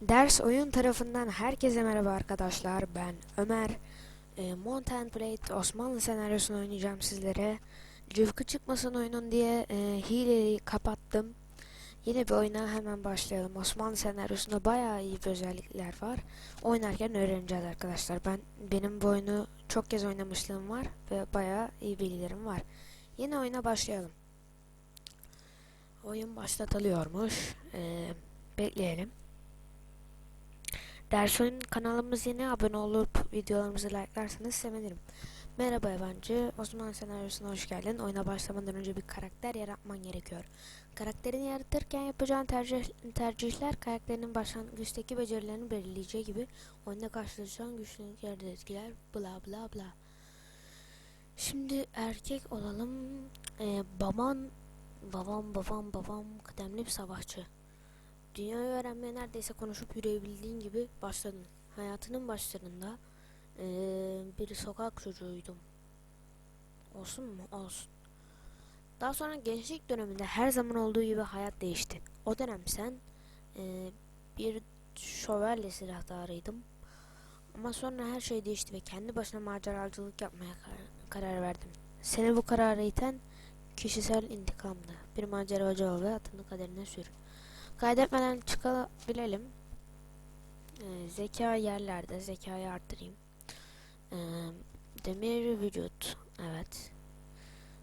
Ders oyun tarafından herkese merhaba arkadaşlar. Ben Ömer. E, Mountain Blade Osmanlı senaryosunu oynayacağım sizlere. Cıvkı çıkmasın oyunun diye e, hileyi kapattım. Yeni bir oyuna hemen başlayalım. Osmanlı senaryosunda bayağı iyi bir özellikler var. Oynarken öğreneceğiz arkadaşlar. Ben benim bu oyunu çok kez oynamışlığım var ve bayağı iyi bilgilerim var. Yeni oyuna başlayalım. Oyun başlatılıyormuş. E, bekleyelim. Dersoyun kanalımız yeni abone olup videolarımızı like'larsanız sevinirim. Merhaba yabancı, Osmanlı senaryosuna hoş geldin. Oyuna başlamadan önce bir karakter yaratman gerekiyor. Karakterini yaratırken yapacağın tercih, tercihler karakterinin başlangıçtaki becerilerini belirleyeceği gibi oyunda karşılaşacağın güçlülükleri de etkiler bla bla bla. Şimdi erkek olalım. Ee, baban, babam babam babam kıdemli bir savaşçı. Dünyayı öğrenmeye neredeyse konuşup yürüyebildiğin gibi başladın. Hayatının başlarında eee, bir sokak çocuğuydum. Olsun mu? Olsun. Daha sonra gençlik döneminde her zaman olduğu gibi hayat değişti. O dönem sen eee, bir şövalye silahtarıydım. Ama sonra her şey değişti ve kendi başına maceracılık yapmaya kar- karar verdim. Seni bu karara iten kişisel intikamdı. Bir maceracı ol ve atını kaderine sür. Kaydetmeden çıkabilelim. Ee, zeka yerlerde. Zekayı arttırayım. Ee, demir vücut. Evet.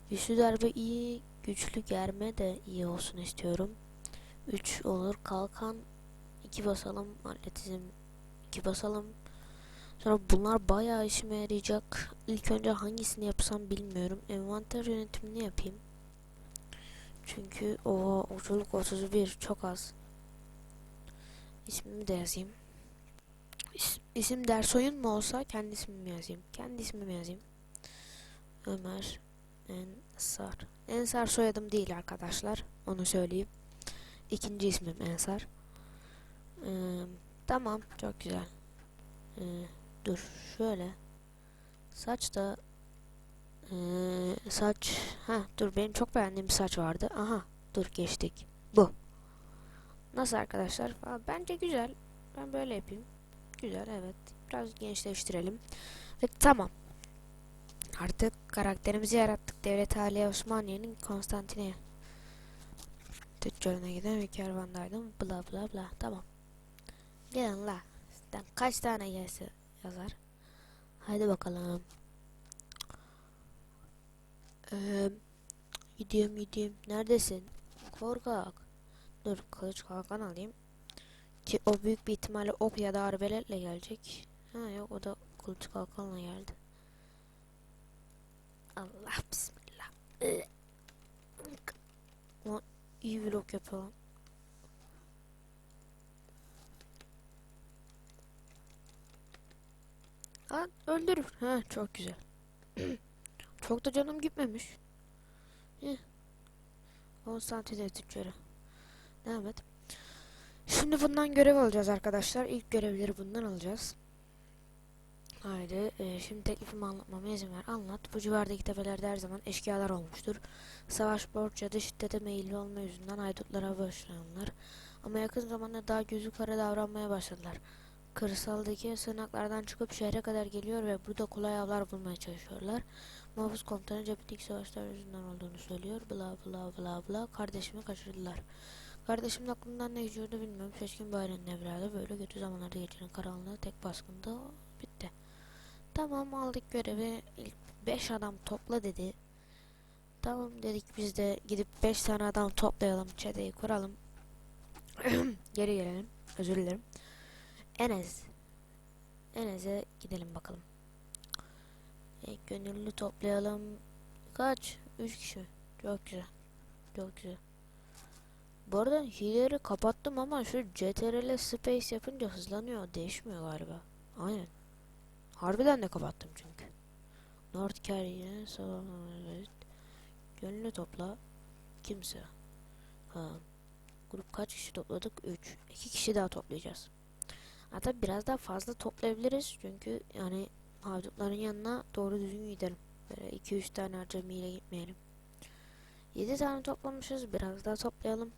Güçlü darbe iyi. Güçlü germe de iyi olsun istiyorum. 3 olur. Kalkan 2 basalım. Atletizm 2 basalım. Sonra bunlar bayağı işime yarayacak. İlk önce hangisini yapsam bilmiyorum. Envanter yönetimini yapayım. Çünkü o uçuluk 31 çok az. İsmimi de yazayım. İs, isim Dersoy'un mu olsa kendi ismimi yazayım. Kendi ismimi yazayım. Ömer Ensar. Ensar soyadım değil arkadaşlar. Onu söyleyeyim. İkinci ismim Ensar. Ee, tamam çok güzel. Ee, dur şöyle. Saç da ee, saç ha dur benim çok beğendiğim saç vardı. Aha dur geçtik. Bu. Nasıl arkadaşlar? Aa, bence güzel. Ben böyle yapayım. Güzel evet. Biraz gençleştirelim. Ve tamam. Artık karakterimizi yarattık. Devlet Aliye Osmaniye'nin Konstantiniye. Tüccarına giden bir kervandaydım. Bla bla bla. Tamam. Gelin la. Sizden kaç tane gelse yazar. Haydi bakalım. Ee, gidiyorum gidiyorum. Neredesin? Korkak. Dur kılıç kalkan alayım. Ki o büyük bir ihtimalle ok ya da arbeletle gelecek. Ha yok o da kılıç kalkanla geldi. Allah bismillah. Ulan iyi ok yapalım. Ha öldürür. Ha çok güzel. Çok da canım gitmemiş. Heh. 10 santimetre tüccarı. Devam et. Şimdi bundan görev alacağız arkadaşlar. İlk görevleri bundan alacağız. Haydi. e, şimdi teklifimi anlatmama izin ver. Anlat. Bu civardaki tepelerde her zaman eşkıyalar olmuştur. Savaş, borç ya da şiddete meyilli olma yüzünden haydutlara başlayanlar. Ama yakın zamanda daha gözü kara davranmaya başladılar. Kırsaldaki sığınaklardan çıkıp şehre kadar geliyor ve burada kolay avlar bulmaya çalışıyorlar. Mahfuz komutanı cephedeki savaşlar yüzünden olduğunu söylüyor. Bla bla bla bla. Kardeşimi kaçırdılar. Kardeşimin aklından ne geçiyordu bilmiyorum. Şaşkın Bayram'ın evladı böyle kötü zamanlarda gecenin karanlığı tek baskında bitti. Tamam aldık görevi. İlk 5 adam topla dedi. Tamam dedik biz de gidip 5 tane adam toplayalım. Çeteyi kuralım. Geri gelelim. Özür dilerim. Enes. Enes'e gidelim bakalım. E, gönüllü toplayalım. Kaç? 3 kişi. Çok güzel. Çok güzel. Bu arada hileleri kapattım ama şu CTRL space yapınca hızlanıyor. Değişmiyor galiba. Aynen. Harbiden de kapattım çünkü. North Carolina evet. Gönüllü topla. Kimse. Ha. Grup kaç kişi topladık? 3. 2 kişi daha toplayacağız. Hatta biraz daha fazla toplayabiliriz. Çünkü yani haydutların yanına doğru düzgün gidelim. Böyle 2-3 tane acemiyle gitmeyelim. 7 tane toplamışız. Biraz daha toplayalım.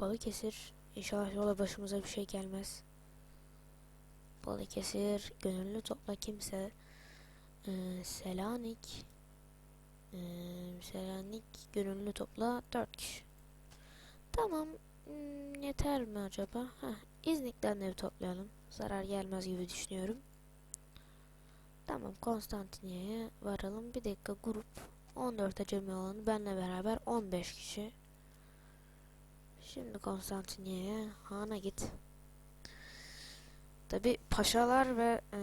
Balıkesir İnşallah yola başımıza bir şey gelmez. Balıkesir, gönüllü topla kimse. Ee, Selanik. Ee, Selanik, gönüllü topla 4 kişi. Tamam. hmm, yeter mi acaba? Heh, İznik'ten de toplayalım. Zarar gelmez gibi düşünüyorum. Tamam Konstantiniyye'ye varalım. Bir dakika grup 14 acemi olanı benle beraber 15 kişi. Şimdi Konstantiniyye'ye Han'a git. Tabi paşalar ve e,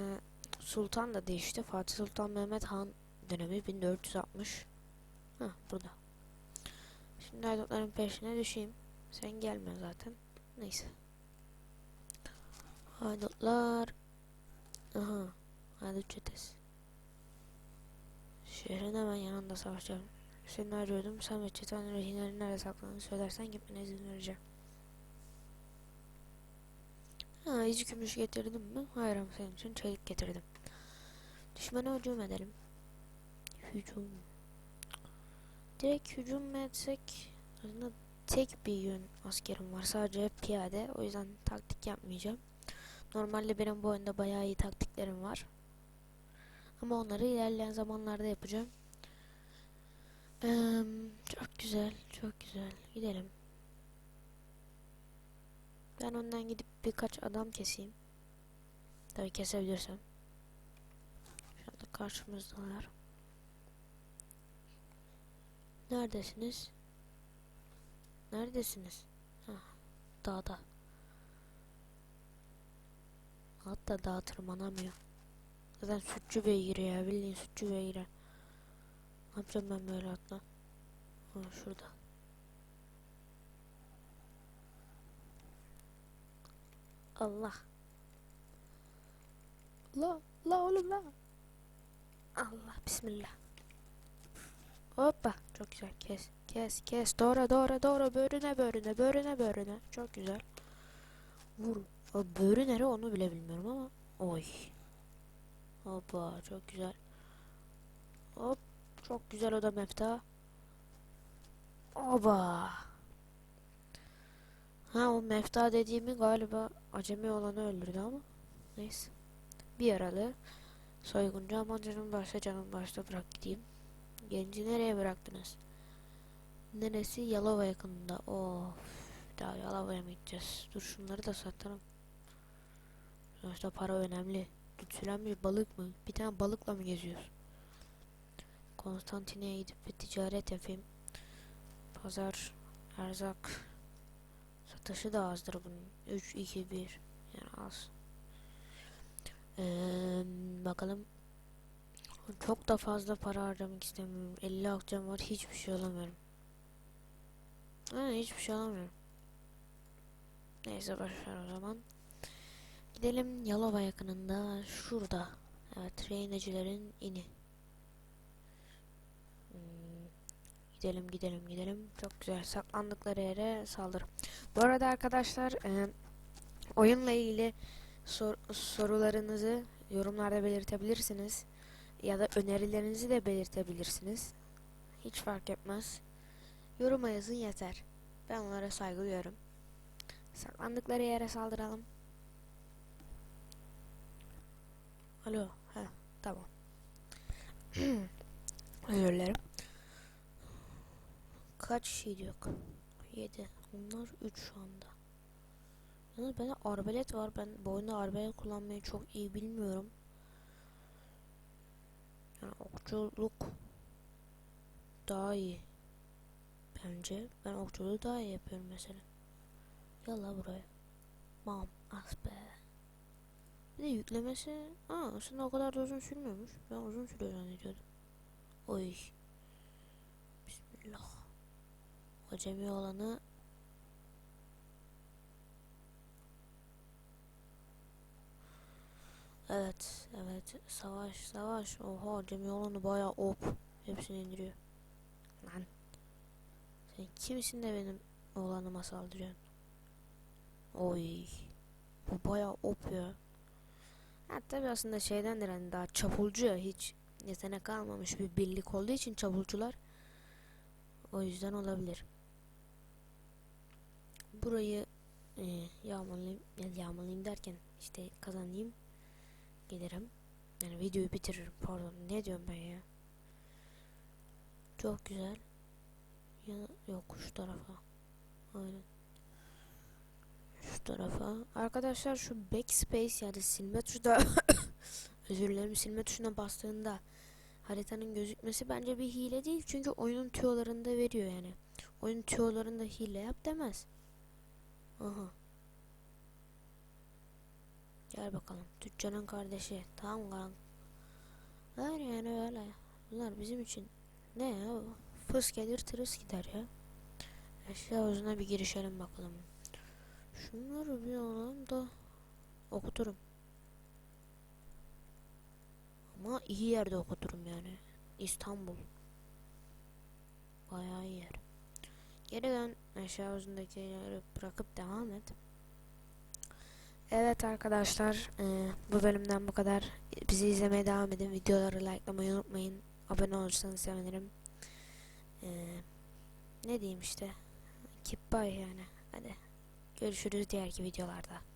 sultan da değişti. Fatih Sultan Mehmet Han dönemi 1460. Hah burada. Şimdi haydutların peşine düşeyim. Sen gelme zaten. Neyse. Haydutlar. Aha. Haydut çetesi. Şehrin hemen yanında savaşacağım. Seni arıyordum. Sen ve çeten rehinlerin nerede saklandığını söylersen gitmene izin vereceğim. Ha, hiç gümüş getirdim mi? Hayır ama senin için çelik getirdim. Düşmana hücum edelim. Hücum. Direkt hücum etsek? Aslında tek bir yön askerim var. Sadece piyade. O yüzden taktik yapmayacağım. Normalde benim bu oyunda bayağı iyi taktiklerim var. Ama onları ilerleyen zamanlarda yapacağım. Eee, çok güzel, çok güzel. Gidelim. Ben önden gidip birkaç adam keseyim. Tabii kesebilirsem. Şu anda karşımızdalar. Neredesiniz? Neredesiniz? Hah, dağda. Hatta dağa tırmanamıyor. Zaten sütçü beygiri ya bildiğin sütçü beygiri. Ne yapacağım ben böyle atla? Ha şurada. Allah. La la oğlum la. Allah bismillah. Hoppa çok güzel kes kes kes doğru doğru doğru böğrüne böğrüne böğrüne böğrüne çok güzel. Vur. O böğrü nere onu bile bilmiyorum ama. Oy. Hoppa çok güzel. Hop çok güzel o da mefta. Oba. Ha o mefta dediğimi galiba acemi olanı öldürdü ama. Neyse. Bir yaralı. Soyguncu aman canım başta canım başta bırak gideyim. Genci nereye bıraktınız? Neresi? Yalova yakınında. Of. Daha Yalova'ya mı gideceğiz? Dur şunları da satalım. Sonuçta para önemli. Tütsülen bir balık mı? Bir tane balıkla mı geziyoruz? Konstantin'e gidip bir ticaret yapayım. Pazar, erzak. Satışı da azdır bunun. 3, 2, 1. Yani az. Ee, bakalım. Çok da fazla para harcamak istemiyorum. 50 akçem var. Hiçbir şey alamıyorum. Ha, hiçbir şey alamıyorum. Neyse başlar o zaman. Gidelim Yalova yakınında. Şurada. Evet. Reynecilerin ini. Hmm, Gidelim gidelim gidelim. Çok güzel. Saklandıkları yere saldır. Bu arada arkadaşlar e, oyunla ilgili sor- sorularınızı yorumlarda belirtebilirsiniz. Ya da önerilerinizi de belirtebilirsiniz. Hiç fark etmez. Yoruma yazın yeter. Ben onlara saygı duyuyorum. Saklandıkları yere saldıralım. Alo. Heh, tamam. Özür dilerim. Kaç kişi diyor? 7. Onlar 3 şu anda. Yalnız bende arbalet var. Ben bu oyunda arbalet kullanmayı çok iyi bilmiyorum. Yani okçuluk daha iyi. Bence. Ben okçuluğu daha iyi yapıyorum mesela. Yalla buraya. Mam. Ah be. Bir de yüklemesi... Aa aslında o kadar da uzun sürmüyormuş. Ben uzun sürüyor zannediyordum. Oy. Bismillah. Acemi olanı Evet, evet. Savaş, savaş. Oha, acemi olanı bayağı op. Hepsini indiriyor. Lan. Sen kimsin de benim oğlanıma saldırıyorsun? Oy. Bu bayağı op ya. Ha tabi aslında şeydendir hani daha çapulcu ya hiç yetenek almamış bir birlik olduğu için çapulcular. O yüzden olabilir. Burayı e, yağmalayayım, yani yağmalayayım derken işte kazanayım gelirim. Yani videoyu bitiririm pardon ne diyorum ben ya. Çok güzel. Ya yok şu tarafa. Aynen. Tarafa. Arkadaşlar şu backspace yani silme tuşu da özür dilerim silme tuşuna bastığında haritanın gözükmesi bence bir hile değil. Çünkü oyunun tüyolarında veriyor yani. Oyun tüyolarında hile yap demez. Aha. Gel bakalım. Tüccarın kardeşi. Tamam karan. Var yani öyle. Bunlar bizim için ne ya? Fıs gelir tırıs gider ya. Eşya havuzuna bir girişelim bakalım. Şunları bir alalım da okuturum. Ama iyi yerde okuturum yani. İstanbul. Bayağı iyi yer. Geri dön eşya havuzundakileri bırakıp devam et. Evet arkadaşlar eee, bu bölümden bu kadar. Bizi izlemeye devam edin. Videoları likelamayı unutmayın. Abone olursanız sevinirim. Eee, ne diyeyim işte. Keep bye yani. Hadi. Görüşürüz diğerki videolarda.